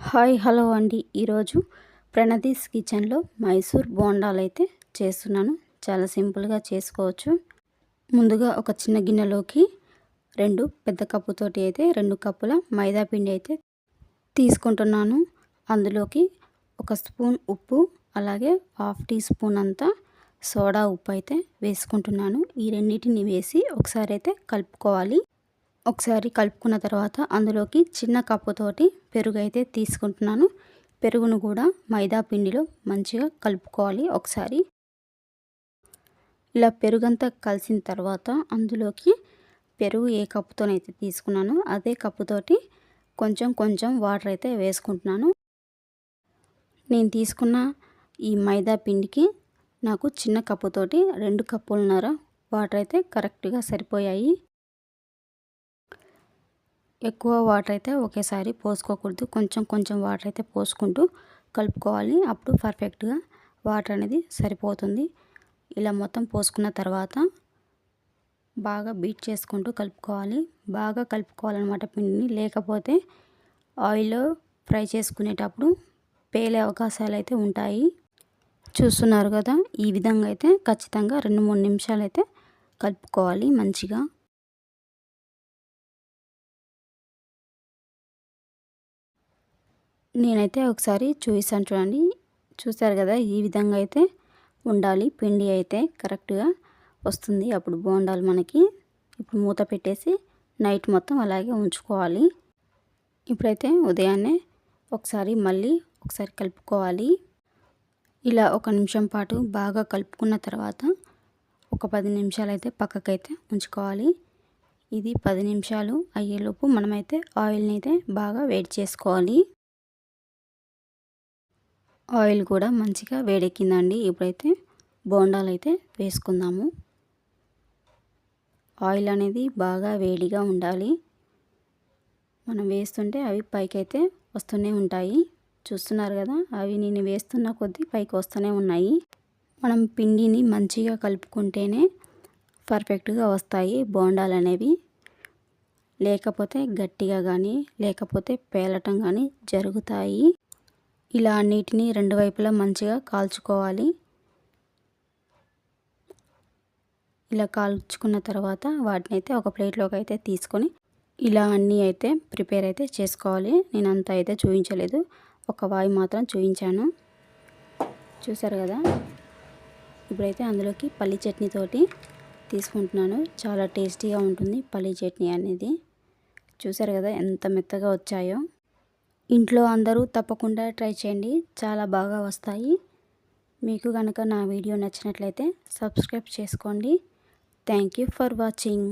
Hi hello అండి. ఈరోజు ప్రణదీస్ కిచెన్లో మైసూర్ బోండాలు అయితే చేస్తున్నాను. చాలా సింపుల్గా చేసుకోవచ్చు. ముందుగా ఒక చిన్న గిన్నెలోకి రెండు పెద్ద కప్పుతోటి అయితే రెండు కప్పుల మైదా పిండి అయితే తీసుకుంటున్నాను. అందులోకి ఒక స్పూన్ ఉప్పు అలాగే హాఫ్ టీ స్పూన్ అంతా సోడా ఉప్పు అయితే వేసుకుంటున్నాను. ఈ రెండింటిని వేసి ఒకసారి అయితే కలుపుకోవాలి. ఒకసారి కలుపుకున్న తర్వాత అందులోకి చిన్న కప్పుతోటి పెరుగు అయితే తీసుకుంటున్నాను. పెరుగును కూడా మైదా పిండిలో మంచిగా కలుపుకోవాలి ఒకసారి. ఇలా పెరుగంతా కలిసిన తర్వాత అందులోకి పెరుగు ఏ కప్పుతోనైతే తీసుకున్నానో అదే కప్పుతోటి కొంచెం కొంచెం వాటర్ అయితే వేసుకుంటున్నాను. నేను తీసుకున్న ఈ మైదా పిండికి నాకు చిన్న కప్పుతోటి రెండు కప్పులున్నర వాటర్ అయితే కరెక్ట్గా సరిపోయాయి. ఎక్కువ వాటర్ అయితే ఒకేసారి పోసుకోకూడదు. కొంచెం కొంచెం వాటర్ అయితే పోసుకుంటూ కలుపుకోవాలి. అప్పుడు పర్ఫెక్ట్గా వాటర్ అనేది సరిపోతుంది. ఇలా మొత్తం పోసుకున్న తర్వాత బాగా బీట్ చేసుకుంటూ కలుపుకోవాలి. బాగా కలుపుకోవాలన్నమాట పిండిని. లేకపోతే ఆయిల్లో ఫ్రై చేసుకునేటప్పుడు పేలే అవకాశాలు అయితే ఉంటాయి. చూస్తున్నారు కదా? ఈ విధంగా అయితే ఖచ్చితంగా రెండు మూడు నిమిషాలు అయితే కలుపుకోవాలి మంచిగా. నేనైతే ఒకసారి చూసాను చూడండి. చూసారు కదా ఈ విధంగా అయితే ఉండాలి. పిండి అయితే కరెక్ట్గా వస్తుంది. అప్పుడు బోండాలు మనకి. ఇప్పుడు మూత పెట్టేసి నైట్ మొత్తం అలాగే ఉంచుకోవాలి. ఇప్పుడైతే ఉదయాన్నే ఒకసారి మళ్ళీ ఒకసారి కలుపుకోవాలి. ఇలా ఒక నిమిషం పాటు బాగా కలుపుకున్న తర్వాత ఒక పది నిమిషాలు అయితే పక్కకైతే ఉంచుకోవాలి. ఇది పది నిమిషాలు అయ్యేలోపు మనమైతే ఆయిల్ని అయితే బాగా వేడి చేసుకోవాలి. ఆయిల్ కూడా మంచిగా వేడెక్కిందండి. ఇప్పుడైతే బోండాలు అయితే వేసుకుందాము. ఆయిల్ అనేది బాగా వేడిగా ఉండాలి. మనం వేస్తుంటే అవి పైకైతే వస్తూనే ఉంటాయి. చూస్తున్నారు కదా అవి నేను వేస్తున్న కొద్దీ పైకి వస్తూనే ఉన్నాయి. మనం పిండిని మంచిగా కలుపుకుంటేనే పర్ఫెక్ట్గా వస్తాయి బోండాలు అనేవి. లేకపోతే గట్టిగా కానీ లేకపోతే పేలటం కానీ జరుగుతాయి. ఇలా అన్నిటినీ రెండు వైపులా మంచిగా కాల్చుకోవాలి. ఇలా కాల్చుకున్న తర్వాత వాటిని అయితే ఒక ప్లేట్లోకి అయితే తీసుకొని ఇలా అన్నీ అయితే ప్రిపేర్ అయితే చేసుకోవాలి. నేను అంత అయితే చూపించలేదు. ఒక వాయి మాత్రం చూపించాను. చూసారు కదా? ఇప్పుడైతే అందులోకి పల్లి చట్నీతోటి తీసుకుంటున్నాను. చాలా టేస్టీగా ఉంటుంది పల్లి చట్నీ అనేది. చూసారు కదా ఎంత మెత్తగా వచ్చాయో? ఇంట్లో అందరూ తప్పకుండా ట్రై చేయండి. చాలా బాగా వస్తాయి. మీకు కనుక నా వీడియో నచ్చినట్లయితే సబ్స్క్రైబ్ చేసుకోండి. Thank you for watching.